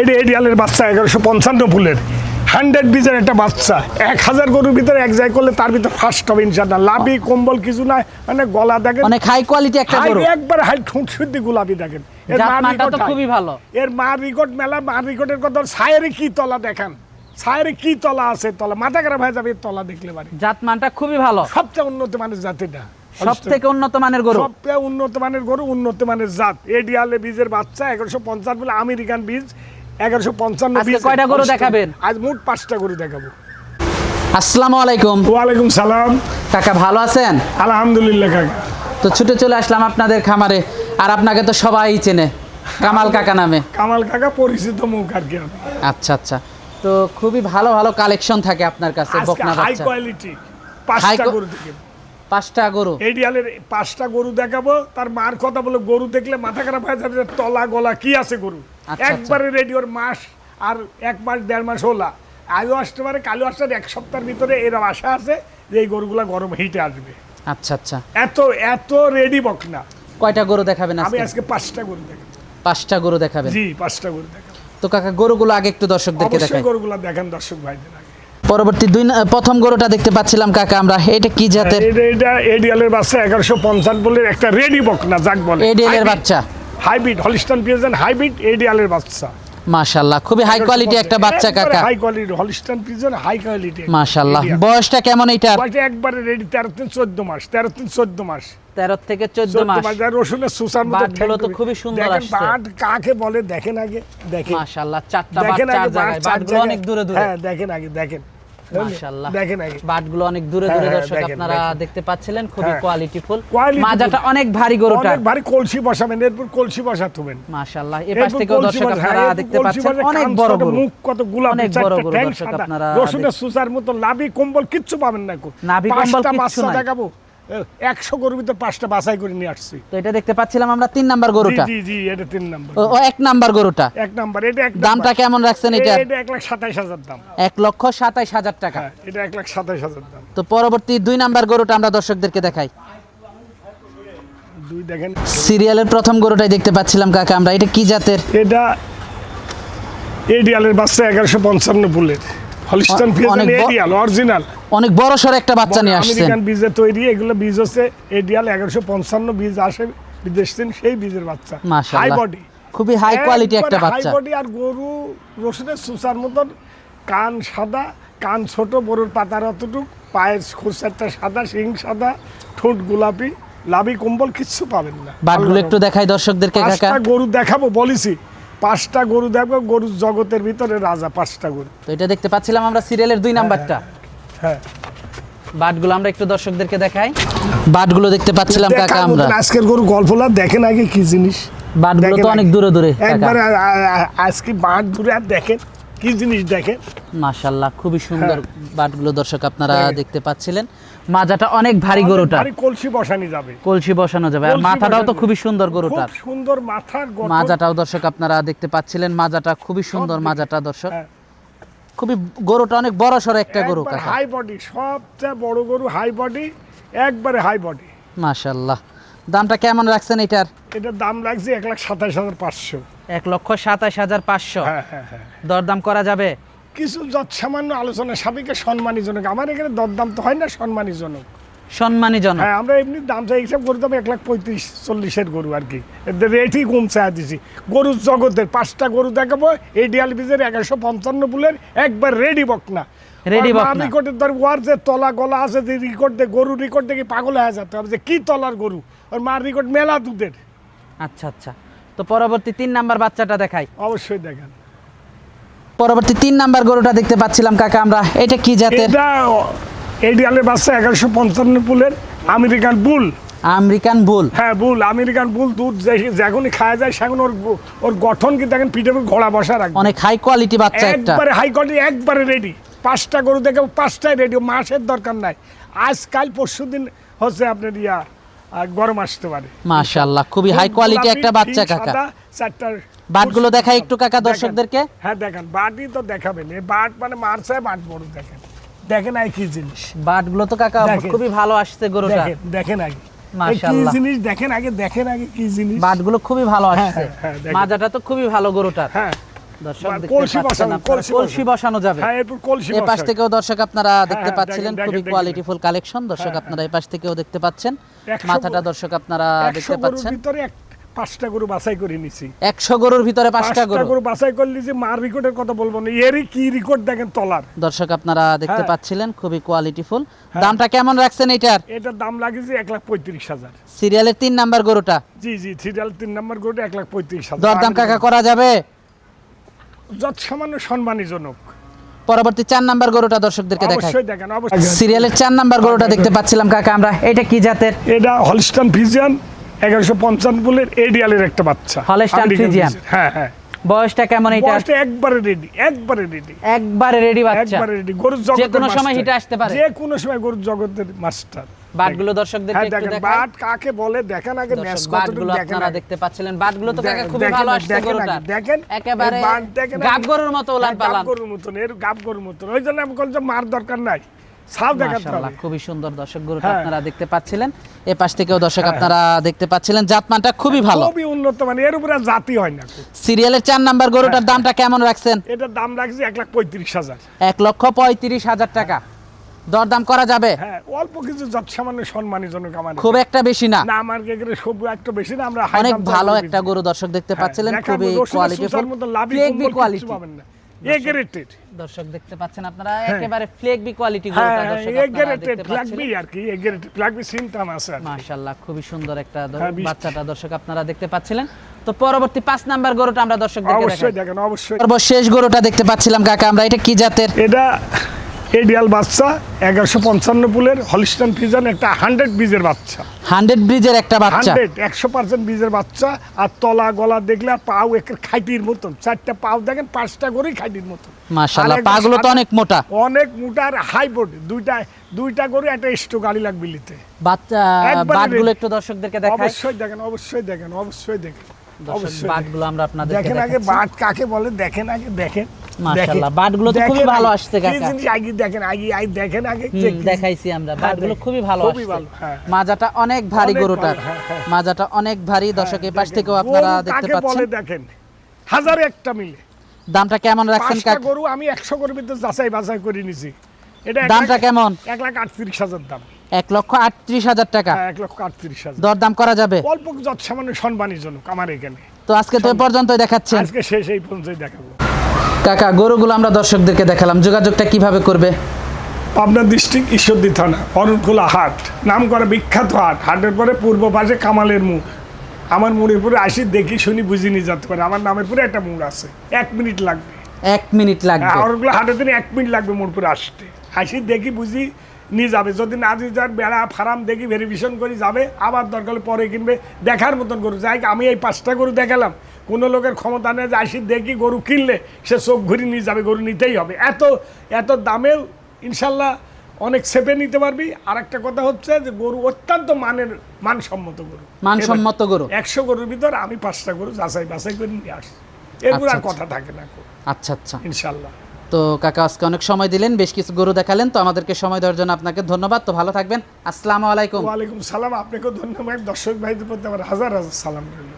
এডি এডিয়ালের বাচ্চা এগারোশো পঞ্চান্ন ফুলের হান্ড্রেড বিজের একটা বাচ্চা। এক হাজার গরুর ভিতরে এক জায়গায় করলে তার ভিতরে ফার্স্ট হবে ইনশাল্লাহ লাভি কম্বল কিছু নাই মানে গলা দেখেন। অনেক হাই কোয়ালিটি একটা গরু। একবার হাই ঠোঁট শুদ্ধি গোলাপি দেখেন। এর জাত মা মানটা তো খুবই ভালো। এর মা রেকর্ড মেলা মা রেকর্ডের কথা ছায়েরে কি তলা দেখান? ছায়েরে কি তলা আছে তলা? মাথা খারাপ হয়ে যাবে তলা দেখলে পারে জাত মানটা খুবই ভালো। সবচেয়ে উন্নত মানের জাতিটা সব থেকে উন্নত মানের গরু। সবচেয়ে উন্নত মানের গরু উন্নত মানের জাত। এডিয়ালে বীজের বাচ্চা এগারোশো পঞ্চাশ বলে আমেরিকান বীজ। এগারোশো পঞ্চান্ন কয়টা গরু দেখাবেন? আজ মোট পাঁচটা গরু দেখাবো। আসসালামু আলাইকুম। ওয়ালাইকুম সালাম। কাকা ভালো আছেন? আলহামদুলিল্লাহ কাকা। তো ছুটে চলে আসলাম আপনাদের খামারে। আর আপনাকে তো সবাই চেনে কামাল কাকা নামে। কামাল কাকা পরিচিত মুখ আর কি আচ্ছা আচ্ছা। তো খুবই ভালো ভালো কালেকশন থাকে আপনার কাছে বকনা হাই কোয়ালিটি পাঁচটা গরু দেখাবো। পাঁচটা গরু। এডিয়ালের পাঁচটা গরু দেখাবো তার মার কথা বলে গরু দেখলে মাথা খারাপ হয়ে যাবে তলা গলা কি আছে গরু? আচ্ছা। একবারে রেডিওর মাস আর এক মাস দেড় মাস হলা। আজও আসতে পারে কালও আসতে এক সপ্তাহের ভিতরে এরকম আশা আছে যে এই গরুগুলা গরম হিটে আসবে। আচ্ছা আচ্ছা। এত এত রেডি বকনা। কয়টা গরু দেখাবেন আমি আজকে? পাঁচটা গরু দেখাবো। পাঁচটা গরু দেখাবেন? জি পাঁচটা গরু দেখাবো। তো কাকা গরুগুলো আগে একটু দর্শকদেরকে দেখাই। গরুগুলা দেখেন দর্শক ভাইদের পরবর্তী দুই প্রথম গরুটা দেখতে পাচ্ছিলাম কাকা আমরা। এটা কি জাতের? এটা এটা এডিয়ালের বাচ্চা এগারোশো পঞ্চান্ন বলে একটা রেডি বকনা যাক বলে। এডিএল এর বাচ্চা। হাইব্রিড হলিস্টান পিয়েছেন হাইব্রিড এডিয়ালের বাচ্চা। মাশাল্লাহ খুবই হাই কোয়ালিটি একটা বাচ্চা কাকা। High quality Holstein Friesian high quality মাশাল্লাহ বয়সটা কেমন এটা বয়সটা একবারে রেডি তেরো তিন চোদ্দ মাস তেরো তিন চোদ্দ মাস। তেরো থেকে চোদ্দ চোদ্দ মাস। মাস আর রসুনের সুসার মতো বাটগুলো তো খুবই সুন্দর দেখেন আসছে। বাট কাকে বলে দেখেন আগে দেখেন। মাশাল্লাহ চারটা বাট দেখেন বাট জায়গায় জায়গায়। অনেক দূরে দূরে। হ্যাঁ দেখেন আগে দেখেন। মাশাল্লাহ দেখেন আগে। বাটগুলো অনেক দূরে হ্যাঁ, দূরে হ্যাঁ, দর্শক আপনারা দেখতে পাচ্ছিলেন খুবই হ্যাঁ। কোয়ালিটি ফুল মাজাটা অনেক ভারী গরুটা অনেক ভারী কলসি বসাবেন এরপর কলসি বসাতে মাশাআল্লাহ এই পাশ থেকেও দর্শক আপনারা দেখতে পাচ্ছেন অনেক বড় গরু। মুখ কত গোলাপি অনেক বড় গরু দর্শক আপনারা রসুনের সুসার মতো লাভি কম্বল কিচ্ছু পাবেন না কো। নাভি কম্বল কিচ্ছু না দেখাবো। একশো গরুর ভিতরে পাঁচটা বাছাই করে নিয়ে আসছি। তো এটা দেখতে পাচ্ছিলাম আমরা তিন নাম্বার গরুটা। জি জি এটা তিন নাম্বার ও এক নাম্বার গরুটা। এক নাম্বার এটা এক দামটা কেমন রাখছেন এটা? এটা এক লাখ সাতাইশ হাজার দাম। এক লক্ষ সাতাইশ হাজার টাকা। হ্যাঁ এটা এক লাখ সাতাইশ হাজার দাম। তো পরবর্তী দুই নাম্বার গরুটা আমরা দর্শকদেরকে দেখাই। দুই দেখেন। সিরিয়ালের প্রথম গরুটাই দেখতে পাচ্ছিলাম কাকা আমরা। এটা কি জাতের? এটা এডিয়ালের বাচ্চা এগারোশো পঞ্চান্ন হলিস্টন অ- অনেক এডিয়াল অরিজিনাল। অনেক বড় সড় একটা বাচ্চা নিয়ে আসছেন। আমেরিকান বীজে তৈরি এগুলো বীজ হচ্ছে এডিয়াল এগারোশো পঞ্চান্ন বীজ আসে বিদেশ থেকে সেই বীজের বাচ্চা। হাই বডি খুবই হাই কোয়ালিটি একটা বাচ্চা। হাই বডি আর গরু রসুনের সুসার মতন কান সাদা কান ছোট গরুর পাতার অতটুক পায়ের খোসারটা সাদা শিং সাদা ঠোঁট গোলাপি লাভি কম্বল কিচ্ছু পাবেন না। বাটগুলো একটু দেখাই দর্শকদেরকে কাকা। পাঁচটা গরু দেখাবো বলিছি। পাঁচটা গরু দেখব গরুর জগতের ভিতরে রাজা পাঁচটা গরু। তো এটা দেখতে পাচ্ছিলাম আমরা সিরিয়ালের দুই নাম্বারটা। হ্যাঁ। বাটগুলো আমরা একটু দর্শকদেরকে দেখাই। বাটগুলো দেখতে পাচ্ছিলাম কাকা আমরা। আজকের গরু গল্পলা দেখেন আগে কি জিনিস। বাটগুলো তো অনেক দূরে দূরে একবারে আজকে বাঁট দূরে আর দেখেন কি জিনিস দেখেন। মাশাল্লাহ খুবই সুন্দর বাটগুলো দর্শক আপনারা দেখতে পাচ্ছিলেন। মাজাটা অনেক ভারী গরুটা কলসি বসানি যাবে। কলসি বসানো যাবে। আর মাথাটাও তো খুবই সুন্দর খুব গরুটার। সুন্দর মাথার মাজাটাও দর্শক আপনারা দেখতে পাচ্ছিলেন। মাজাটা খুবই সুন্দর মাজাটা দর্শক। হ্যাঁ। খুবই গরুটা অনেক বড় সড়ো একটা গরু হাই বডি সবচেয়ে বড় গরু হাই বডি একবারে হাই বডি মাশাল্লাহ দামটা কেমন রাখছেন এটার? এটার দাম লাগছে এক লাখ সাতাশ হাজার পাঁচশো। এক লক্ষ সাতাশ হাজার পাঁচশো। হ্যাঁ হ্যাঁ হ্যাঁ। দরদাম করা যাবে? কিছু যৎসামান্য আলোচনা সাবিকে সম্মানীজনক। আমার এখানে দরদাম তো হয় না সম্মানীজনক। সম্মানী জন হ্যাঁ আমরা এমনি দাম চাই হিসাব করে দেবো এক লাখ পঁয়ত্রিশ চল্লিশের গরু আর কি। রেটই কম চাই দিছি। গরুর জগতের পাঁচটা গরু দেখাবো এই ডিয়াল বীজের এগারোশো পঞ্চান্ন বুলের একবার রেডি বক না Ready বকনা। রেকর্ডের ধর ওয়ার যে তলা গলা আছে যে রেকর্ড দে গরু রেকর্ড দেখে পাগল হয়ে যেতে হবে যে কি তলার গরু? ওর মার রেকর্ড মেলা দুধের। আচ্ছা আচ্ছা। তো পরবর্তী তিন নাম্বার বাচ্চাটা দেখাই। অবশ্যই দেখেন। পরবর্তী তিন নাম্বার গরুটা দেখতে পাচ্ছিলাম কাকা আমরা। এটা কি জাতের? এই ডিয়ালের বাচ্চা এগারোশো পঞ্চান্ন বুলের আমেরিকান বুল। American bull. হ্যাঁ বুল আমেরিকান বুল দুধ যখনই খাওয়া যায় সেখন ওর ওর গঠন কি দেখেন পিঠে ঘোড়া বসা রাখবে। অনেক হাই কোয়ালিটি বাচ্চা একবারে হাই কোয়ালিটি একবারে রেডি পাঁচটা গরু দেখে পাঁচটাই রেডি মাসের দরকার নাই। আজ কাল পরশু দিন হচ্ছে আপনার ইয়া গরম আসতে পারে। মাশাল্লাহ খুবই হাই কোয়ালিটি একটা বাচ্চা কাকা। সাদা, চারটা বাটগুলো দেখাই একটু কাকা দর্শকদেরকে। হ্যাঁ দেখেন। বাটই তো দেখাবেন। এই বাট মানে মারছে বাট বড় দেখেন। দেখেন আই কি জিনিস। বাটগুলো তো কাকা খুবই ভালো আসছে গরুটা। দেখেন আগে। কি জিনিস? দেখেন আগে দেখেন আগে কি জিনিস? বাটগুলো খুবই ভালো আসছে। হ্যাঁ, হ্যাঁ। মাজাটা তো খুবই ভালো গরুটার হ্যাঁ। কলসি বসানো, কলসি কলসি বসানো যাবে। হ্যাঁ পাশ থেকেও দর্শক আপনারা দেখতে হ্যাঁ, পাচ্ছিলেন খুবই কোয়ালিটিফুল কালেকশন। দর্শক হ্যাঁ, আপনারা এই পাশ থেকেও দেখতে পাচ্ছেন। মাথাটা দর্শক আপনারা দেখতে পাচ্ছেন। পাঁচটা গরু বাছাই করে নিছি। একশো গরুর ভিতরে পাঁচটা গরু। গরু বাছাই করলি যে মার রেকর্ডের কথা বলব না এরই কি রেকর্ড দেখেন তলার। দর্শক আপনারা দেখতে হ্যাঁ। পাচ্ছিলেন খুবই কোয়ালিটিফুল দামটা কেমন রাখছেন এটার এটার দাম লাগিয়েছে এক লাখ পঁয়ত্রিশ হাজার। সিরিয়ালের তিন নাম্বার গরুটা? জি জি সিরিয়াল তিন নম্বর গরুটা এক লাখ পঁয়ত্রিশ হাজার। দরদাম কাকা করা যাবে? যত সামান্য সম্মানীজনক। পরবর্তী চার নাম্বার গরুটা দর্শকদেরকে দেখাই। দেখেন সিরিয়ালের চার নাম্বার গরুটা দেখতে পাচ্ছিলাম কাকা আমরা। এটা কি জাতের? এটা হলস্টান ফিজিয়ান এগারোশো পঞ্চান্ন বুলের এডিয়ালের একটা বাচ্চা। হ্যাঁ হ্যাঁ। বয়সটা কেমন এটা বয়সটা একবারে রেডি একবারে রেডি একবারে রেডি বাচ্চা। একবারে রেডি গরুর জগতের কোনো সময়। হিটে আসতে পারে। যে কোনো সময় গরুর জগতের মাস্টার বাটগুলো দর্শকদেরকে হ্যাঁ একটু দেখেন বাট কাকে বলে? দেখেন আগে ম্যাচ কতটুকু দেখেন আপনারা দেখতে পাচ্ছিলেন। বাটগুলো তো কাকা খুবই ভালো আসছে গরুটা দেখেন একেবারে এই বাট দেখেন গাব গরুর মতো উলান হ্যাঁ, পালান। গরুর মতন এর গাব গরুর মতন। ওই জন্য আমি বলছি মার দরকার নাই। দেখাতে হবে। খুবই সুন্দর দর্শক গরুটা হ্যাঁ। আপনারা দেখতে পাচ্ছিলেন। এ পাশ থেকেও দর্শক আপনারা দেখতে পাচ্ছিলেন জাতমানটা খুবই ভালো। খুবই উন্নত মানে এর উপরে জাতি হয় না সিরিয়ালের নাম্বার গরুটার হ্যাঁ। দামটা কেমন রাখছেন? এটার দাম রাখছি এক লাখ পঁয়ত্রিশ হাজার। এক লক্ষ পঁয়ত্রিশ হাজার টাকা। দরদাম করা যাবে? হ্যাঁ অল্প কিছু যত সামান্য সম্মানীজনক আমার খুব একটা বেশি না। না আমার এখানে সব একটু বেশি না আমরা অনেক ভালো একটা গরু দর্শক দেখতে হ্যাঁ, পাচ্ছিলেন খুবই কোয়ালিটিফুল কোয়ালিটি পাবেন না। এ গ্রেটেড দর্শক দেখতে পাচ্ছেন আপনারা একেবারে ফ্লেগবি কোয়ালিটি হ্যাঁ গরুটা দর্শক এ গ্রেটেড দেখতে আর কি এ গ্রেটেড আছে মাশাআল্লাহ খুবই সুন্দর একটা হ্যাঁ, বাচ্চাটা দর্শক আপনারা দেখতে পাচ্ছিলেন। তো পরবর্তী পাঁচ নাম্বার গরুটা আমরা দর্শকদেরকে অবশ্যই দেখেন অবশ্যই। সর্বশেষ গরুটা দেখতে পাচ্ছিলাম কাকা আমরা এটা কি জাতের? এটা এডিয়াল বাচ্চা এগারোশো পঞ্চান্ন পুলের হলিস্টান ফিজান একটা হান্ড্রেড বীজের বাচ্চা। হান্ড্রেড ব্রিজের একটা বাচ্চা। হান্ড্রেড একশো পার্সেন্ট বীজের বাচ্চা আর তলা গলা দেখলে আর পাও একের খাইটির মতন। চারটা পাও দেখেন পাঁচটা করেই খাইটির মতন। মাশাআল্লাহ পাগুলো তো অনেক মোটা। অনেক মোটা আর হাই বোর্ড দুইটা দুইটা করে একটা স্টো গাড়ি লাগবে নিতে বাচ্চা বাটগুলো একটু দর্শকদেরকে দেখাই। অবশ্যই দেখেন অবশ্যই দেখেন অবশ্যই দেখেন। অবশ্যই বাটগুলো আমরা আপনাদেরকে দেখেন আগে বাট কাকে বলে দেখেন আগে দেখেন। মাশাআল্লাহ, দেখেন। বাটগুলো তো খুবই ভালো আসছে কাকা। জিনিস? আগে দেখেন আগে আগে দেখেন আগে হুম, যে কি- দেখাইছি আমরা। বাটগুলো খুবই ভালো আসছে। মাজাটা অনেক ভারী গরুটার। ভালো। মাজাটা অনেক ভারী। দর্শক পাশ থেকেও আপনারা দেখতে পাচ্ছেন। দেখেন? হাজারে একটা মিলে। দামটা কেমন রাখছেন কাকা? গরু আমি একশো গরুর ভিতরে যাচাই বাছাই করে নিছি। এটা দামটা কেমন? লাখ আটত্রিশ হাজার দাম। এক লক্ষ আটত্রিশ হাজার টাকা। হ্যাঁ এক লক্ষ আটত্রিশ হাজার। দরদাম করা যাবে? অল্প যত সামান্য সম্মানীজনক আমার এখানে। তো আজকে তো পর্যন্তই দেখাচ্ছেন আজকে শেষ এই পর্যন্তই দেখাবো। কাকা গরুগুলো আমরা দর্শকদেরকে দেখালাম। যোগাযোগটা কীভাবে করবে? পাবনা ডিস্ট্রিক্ট ঈশ্বরদী থানা অরুণখোলা হাট। নাম করা বিখ্যাত হাট। হাটের পরে পূর্ব পাশে কামালের মুখ। আমার মুড়ের পরে আসি দেখি শুনি বুঝি নিয়ে যেতে পারে। আমার নামের পরে একটা মুড় আছে। এক মিনিট লাগবে। এক মিনিট লাগবে। অরুণখোলা হাটের দিন এক মিনিট লাগবে মোড়পুরে আসতে। আসি দেখি বুঝি নিয়ে যাবে। যদি না দিয়ে যার বেড়া ফার্ম দেখি ভেরিফিকেশন করে যাবে। আবার দরকার পরে কিনবে। দেখার মতন গরু। যাই আমি এই পাঁচটা গরু দেখালাম। কোনো লোকের ক্ষমতা নেই যে আসি দেখি গরু কিনলে সে চোখ ঘুরি নিয়ে যাবে গরু নিতেই হবে। এত এত দামেও ইনশাল্লাহ অনেক সেপে নিতে পারবি। আর একটা কথা হচ্ছে যে গরু অত্যন্ত মানের মানসম্মত গরু। মানসম্মত গরু। একশো গরুর ভিতর আমি পাঁচটা গরু যাচাই বাছাই করে নিয়ে আসি। এরপর আর আচ্ছা, কথা থাকে না আচ্ছা আচ্ছা। ইনশাল্লাহ। তো কাকা আজকে অনেক সময় দিলেন বেশ কিছু গরু দেখালেন তো আমাদেরকে সময় দেওয়ার জন্য আপনাকে ধন্যবাদ। তো ভালো থাকবেন। আসসালামু আলাইকুম। ওয়ালাইকুম সালাম। আপনাকেও ধন্যবাদ। দর্শক ভাইদের প্রতি আমার হাজার হাজার সালাম রইল।